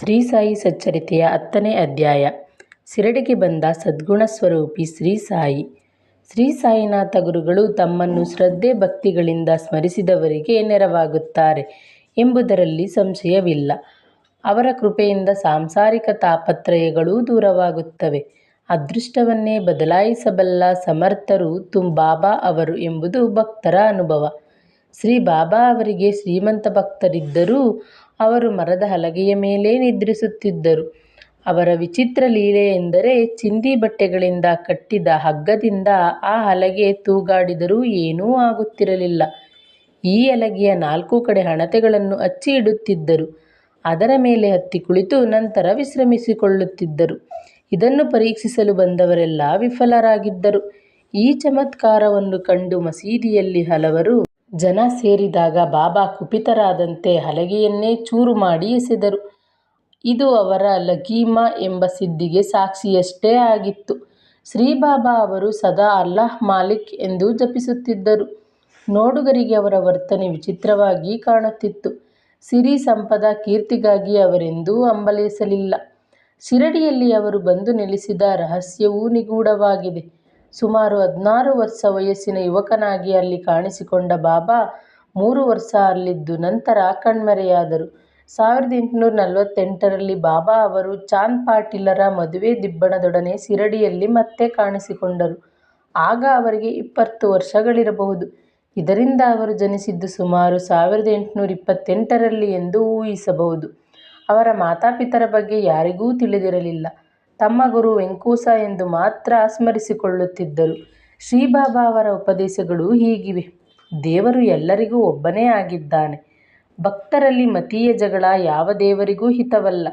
ಶ್ರೀ ಸಾಯಿ ಸಚ್ಚರಿತೆಯ ಹತ್ತನೇ ಅಧ್ಯಾಯ. ಸಿರಡಿಗೆ ಬಂದ ಸದ್ಗುಣ ಸ್ವರೂಪಿ ಶ್ರೀ ಸಾಯಿ ಶ್ರೀ ಸಾಯಿನಾಥ ಗುರುಗಳು ತಮ್ಮನ್ನು ಶ್ರದ್ಧೆ ಭಕ್ತಿಗಳಿಂದ ಸ್ಮರಿಸಿದವರಿಗೆ ನೆರವಾಗುತ್ತಾರೆ ಎಂಬುದರಲ್ಲಿ ಸಂಶಯವಿಲ್ಲ. ಅವರ ಕೃಪೆಯಿಂದ ಸಾಂಸಾರಿಕ ತಾಪತ್ರಯಗಳೂ ದೂರವಾಗುತ್ತವೆ. ಅದೃಷ್ಟವನ್ನೇ ಬದಲಾಯಿಸಬಲ್ಲ ಸಮರ್ಥರು ತುಂ ಬಾಬಾ ಅವರು ಎಂಬುದು ಭಕ್ತರ ಅನುಭವ. ಶ್ರೀ ಬಾಬಾ ಅವರಿಗೆ ಶ್ರೀಮಂತ ಭಕ್ತರಿದ್ದರೂ ಅವರು ಮರದ ಹಲಗೆಯ ಮೇಲೆ ನಿದ್ರಿಸುತ್ತಿದ್ದರು. ಅವರ ವಿಚಿತ್ರ ಲೀಲೆ ಎಂದರೆ ಚಿಂದಿ ಬಟ್ಟೆಗಳಿಂದ ಕಟ್ಟಿದ ಹಗ್ಗದಿಂದ ಆ ಹಲಗೆ ತೂಗಾಡಿದರೂ ಏನೂ ಆಗುತ್ತಿರಲಿಲ್ಲ. ಈ ಹಲಗೆಯ ನಾಲ್ಕು ಕಡೆ ಹಣತೆಗಳನ್ನು ಹಚ್ಚಿ ಇಡುತ್ತಿದ್ದರು. ಅದರ ಮೇಲೆ ಹತ್ತಿ ಕುಳಿತು ನಂತರ ವಿಶ್ರಮಿಸಿಕೊಳ್ಳುತ್ತಿದ್ದರು. ಇದನ್ನು ಪರೀಕ್ಷಿಸಲು ಬಂದವರೆಲ್ಲ ವಿಫಲರಾಗಿದ್ದರು. ಈ ಚಮತ್ಕಾರವನ್ನು ಕಂಡು ಮಸೀದಿಯಲ್ಲಿ ಹಲವರು ಜನ ಸೇರಿದಾಗ ಬಾಬಾ ಕುಪಿತರಾದಂತೆ ಹಲಗೆಯನ್ನೇ ಚೂರು ಮಾಡಿ ಎಸೆದರು. ಇದು ಅವರ ಲಘೀಮಾ ಎಂಬ ಸಿದ್ಧಿಗೆ ಸಾಕ್ಷಿಯಷ್ಟೇ ಆಗಿತ್ತು. ಶ್ರೀ ಬಾಬಾ ಅವರು ಸದಾ ಅಲ್ಲಾಹ್ ಮಾಲಿಕ್ ಎಂದು ಜಪಿಸುತ್ತಿದ್ದರು. ನೋಡುಗರಿಗೆ ಅವರ ವರ್ತನೆ ವಿಚಿತ್ರವಾಗಿ ಕಾಣುತ್ತಿತ್ತು. ಸಿರಿ ಸಂಪದ ಕೀರ್ತಿಗಾಗಿ ಅವರೆಂದೂ ಅಂಬಲಿಸಲಿಲ್ಲ ಶಿರಡಿಯಲ್ಲಿ ಅವರು ಬಂದು ನೆಲೆಸಿದ ರಹಸ್ಯವೂ ನಿಗೂಢವಾಗಿದೆ. ಸುಮಾರು ಹದಿನಾರು ವರ್ಷ ವಯಸ್ಸಿನ ಯುವಕನಾಗಿ ಅಲ್ಲಿ ಕಾಣಿಸಿಕೊಂಡ ಬಾಬಾ ಮೂರು ವರ್ಷ ಅಲ್ಲಿದ್ದು ನಂತರ ಕಣ್ಮರೆಯಾದರು. ಸಾವಿರದ ಎಂಟುನೂರ ನಲವತ್ತೆಂಟರಲ್ಲಿ ಬಾಬಾ ಅವರು ಚಾಂದ್ ಪಾಟೀಲರ ಮದುವೆ ದಿಬ್ಬಣದೊಡನೆ ಶಿರಡಿಯಲ್ಲಿ ಮತ್ತೆ ಕಾಣಿಸಿಕೊಂಡರು. ಆಗ ಅವರಿಗೆ ಇಪ್ಪತ್ತು ವರ್ಷಗಳಿರಬಹುದು. ಇದರಿಂದ ಅವರು ಜನಿಸಿದ್ದು ಸುಮಾರು ಸಾವಿರದ ಎಂಟುನೂರ ಇಪ್ಪತ್ತೆಂಟರಲ್ಲಿ ಎಂದು ಊಹಿಸಬಹುದು. ಅವರ ಮಾತಾಪಿತರ ಬಗ್ಗೆ ಯಾರಿಗೂ ತಿಳಿದಿರಲಿಲ್ಲ. ತಮ್ಮ ಗುರು ವೆಂಕೂಸ ಎಂದು ಮಾತ್ರ ಸ್ಮರಿಸಿಕೊಳ್ಳುತ್ತಿದ್ದರು ಶ್ರೀಬಾಬಾ ಅವರ ಉಪದೇಶಗಳು ಹೀಗಿವೆ. ದೇವರು ಎಲ್ಲರಿಗೂ ಒಬ್ಬನೇ ಆಗಿದ್ದಾನೆ. ಭಕ್ತರಲ್ಲಿ ಮತೀಯ ಜಗಳ ಯಾವ ದೇವರಿಗೂ ಹಿತವಲ್ಲ.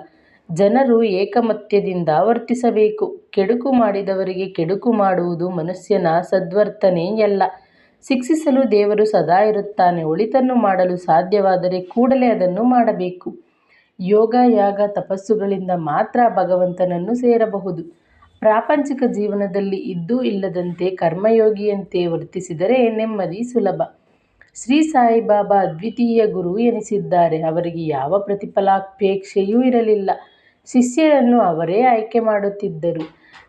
ಜನರು ಏಕಮತ್ಯದಿಂದ ವರ್ತಿಸಬೇಕು. ಕೆಡುಕು ಮಾಡಿದವರಿಗೆ ಕೆಡುಕು ಮಾಡುವುದು ಮನುಷ್ಯನ ಸದ್ವರ್ತನೆಯಲ್ಲ. ಶಿಕ್ಷಿಸಲು ದೇವರು ಸದಾ ಇರುತ್ತಾನೆ. ಒಳಿತನ್ನು ಮಾಡಲು ಸಾಧ್ಯವಾದರೆ ಕೂಡಲೇ ಅದನ್ನು ಮಾಡಬೇಕು. ಯೋಗ ಯಾಗ ತಪಸ್ಸುಗಳಿಂದ ಮಾತ್ರ ಭಗವಂತನನ್ನು ಸೇರಬಹುದು. ಪ್ರಾಪಂಚಿಕ ಜೀವನದಲ್ಲಿ ಇದ್ದೂ ಇಲ್ಲದಂತೆ ಕರ್ಮಯೋಗಿಯಂತೆ ವರ್ತಿಸಿದರೆ ನೆಮ್ಮದಿ ಸುಲಭ. ಶ್ರೀ ಸಾಯಿಬಾಬಾ ಅದ್ವಿತೀಯ ಗುರು ಎನಿಸಿದ್ದಾರೆ. ಅವರಿಗೆ ಯಾವ ಪ್ರತಿಫಲಾಪೇಕ್ಷೆಯೂ ಇರಲಿಲ್ಲ. ಶಿಷ್ಯರನ್ನು ಅವರೇ ಆಯ್ಕೆ ಮಾಡುತ್ತಿದ್ದರು.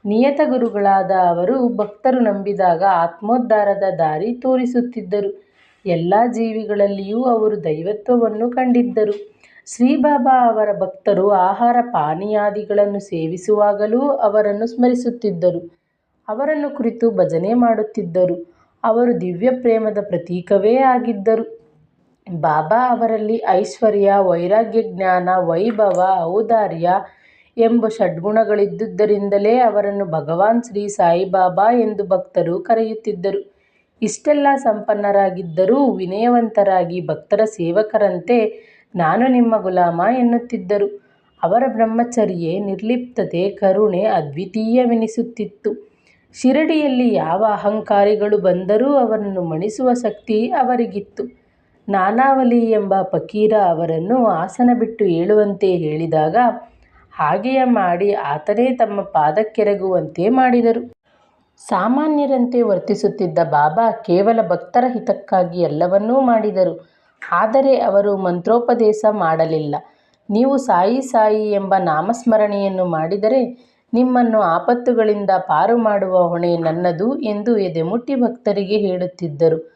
ನಿಯತ ಗುರುಗಳಾದ ಅವರು ಭಕ್ತರು ನಂಬಿದಾಗ ಆತ್ಮೋದ್ಧಾರದ ದಾರಿ ತೋರಿಸುತ್ತಿದ್ದರು. ಎಲ್ಲ ಜೀವಿಗಳಲ್ಲಿಯೂ ಅವರು ದೈವತ್ವವನ್ನು ಕಂಡಿದ್ದರು. ಶ್ರೀ ಬಾಬಾ ಅವರ ಭಕ್ತರು ಆಹಾರ ಪಾನೀಯಾದಿಗಳನ್ನು ಸೇವಿಸುವಾಗಲೂ ಅವರನ್ನು ಸ್ಮರಿಸುತ್ತಿದ್ದರು. ಅವರನ್ನು ಕುರಿತು ಭಜನೆ ಮಾಡುತ್ತಿದ್ದರು. ಅವರು ದಿವ್ಯ ಪ್ರೇಮದ ಪ್ರತೀಕವೇ ಆಗಿದ್ದರು. ಬಾಬಾ ಅವರಲ್ಲಿ ಐಶ್ವರ್ಯ, ವೈರಾಗ್ಯ ಜ್ಞಾನ, ವೈಭವ, ಔದಾರ್ಯ ಎಂಬ ಷಡ್ಗುಣಗಳಿದ್ದುದರಿಂದಲೇ ಅವರನ್ನು ಭಗವಾನ್ ಶ್ರೀ ಸಾಯಿಬಾಬಾ ಎಂದು ಭಕ್ತರು ಕರೆಯುತ್ತಿದ್ದರು. ಇಷ್ಟೆಲ್ಲ ಸಂಪನ್ನರಾಗಿದ್ದರೂ ವಿನಯವಂತರಾಗಿ ಭಕ್ತರ ಸೇವಕರಂತೆ ನಾನು ನಿಮ್ಮ ಗುಲಾಮ ಎನ್ನುತ್ತಿದ್ದರು. ಅವರ ಬ್ರಹ್ಮಚರ್ಯೆ ನಿರ್ಲಿಪ್ತತೆ, ಕರುಣೆ ಅದ್ವಿತೀಯವೆನಿಸುತ್ತಿತ್ತು. ಶಿರಡಿಯಲ್ಲಿ ಯಾವ ಅಹಂಕಾರಿಗಳು ಬಂದರೂ ಅವರನ್ನು ಮಣಿಸುವ ಶಕ್ತಿ ಅವರಿಗಿತ್ತು. ನಾನಾವಲಿ ಎಂಬ ಫಕೀರ ಅವರನ್ನು ಆಸನ ಬಿಟ್ಟು ಏಳುವಂತೆ ಹೇಳಿದಾಗ, ಹಾಗೆಯೇ ಮಾಡಿ ಆತನೇ ತಮ್ಮ ಪಾದಕ್ಕೆರಗುವಂತೆ ಮಾಡಿದರು. ಸಾಮಾನ್ಯರಂತೆ ವರ್ತಿಸುತ್ತಿದ್ದ ಬಾಬಾ ಕೇವಲ ಭಕ್ತರ ಹಿತಕ್ಕಾಗಿ ಎಲ್ಲವನ್ನೂ ಮಾಡಿದರು. ಆದರೆ ಅವರು ಮಂತ್ರೋಪದೇಶ ಮಾಡಲಿಲ್ಲ. ನೀವು ಸಾಯಿ ಸಾಯಿ ಎಂಬ ನಾಮಸ್ಮರಣೆಯನ್ನು ಮಾಡಿದರೆ ನಿಮ್ಮನ್ನು ಆಪತ್ತುಗಳಿಂದ ಪಾರು ಮಾಡುವ ಹೊಣೆ ನನ್ನದು ಎಂದು ಎದೆಮುಟ್ಟಿ ಭಕ್ತರಿಗೆ ಹೇಳುತ್ತಿದ್ದರು.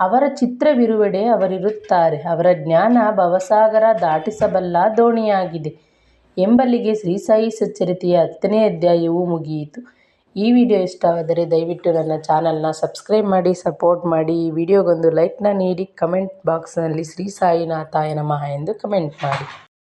ಅವರ ಚಿತ್ರವಿರುವೆಡೆ ಅವರಿರುತ್ತಾರೆ. ಅವರ ಜ್ಞಾನ ಭವಸಾಗರ ದಾಟಿಸಬಲ್ಲ ದೋಣಿಯಾಗಿದೆ. ಎಂಬಲ್ಲಿಗೆ ಶ್ರೀ ಸಾಯಿ ಸಚ್ಚರಿತೆಯ ಹತ್ತನೇ ಅಧ್ಯಾಯವು ಮುಗಿಯಿತು. ಈ ವಿಡಿಯೋ ಇಷ್ಟವಾದರೆ ದಯವಿಟ್ಟು ನನ್ನ ಚಾನಲ್ನ ಸಬ್ಸ್ಕ್ರೈಬ್ ಮಾಡಿ, ಸಪೋರ್ಟ್ ಮಾಡಿ. ಈ ವಿಡಿಯೋಗೊಂದು ಲೈಕ್ನ ನೀಡಿ, ಕಮೆಂಟ್ ಬಾಕ್ಸ್ನಲ್ಲಿ ಶ್ರೀ ಸಾಯಿನಾಥಾಯ ನಮಃ ಎಂದು ಕಮೆಂಟ್ ಮಾಡಿ.